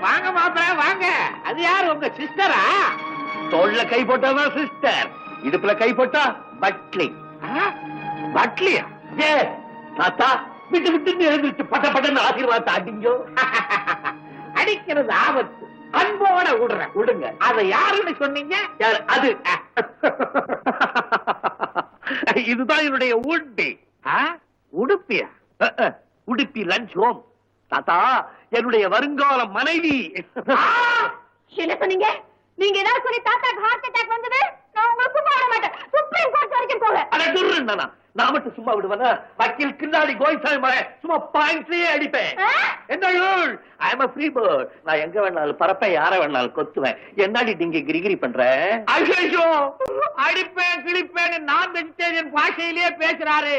வாங்க மாப்பிள வாங்க. அது யாரு உங்க சிஸ்டரா? தோல்ல கை போட்டாதான் சிஸ்டர். இடுப்புல கை போட்டா பட்லி பட்லியா ஏ தாத்தா விட்டு விட்டு எழுந்துச்சு பட்ட பட்டன்னு ஆசீர்வாதத்தை அடிங்கோ. அடிக்கிறது ஆபத்து. அன்போட விடுறேன். விடுங்க. அத யாருன்னு சொன்னீங்க? யார் அது. இதுதான் என்னுடைய ஆ? உடுப்பியா? உடுப்பி லஞ்ச் ஹோம் தாத்தா என்னுடைய வருங்கால மனைவி. என்ன சொன்னீங்க? நீங்க ஏதாவது சொல்லி தாத்தாக்கு ஹார்ட் அட்டாக் வந்தது? நான் உங்களுக்கு சும்மா விட மாட்டேன். சுப்ரீம் கோர்ட் வரைக்கும் போக அட துருன்னா நான் மட்டும் சும்மா விடுவேனா? வக்கீல் கில்லாடி கோயிசாமி மகன். சும்மா பாயிண்ட்லயே அடிப்பேன்? என்ன ஐ எம் ஃப்ரீ பேர்ட் நான் எங்க வேணாலும் பறப்பேன் யார வேணாலும் கொத்துவேன். என்னடி நீங்க கிரிகிரி பண்ற? ஐயோ! அடிப்பேன் கிழிப்பேன்னு நான் வெஜிடேரியன் பாஷையிலேயே பேசுறாரு.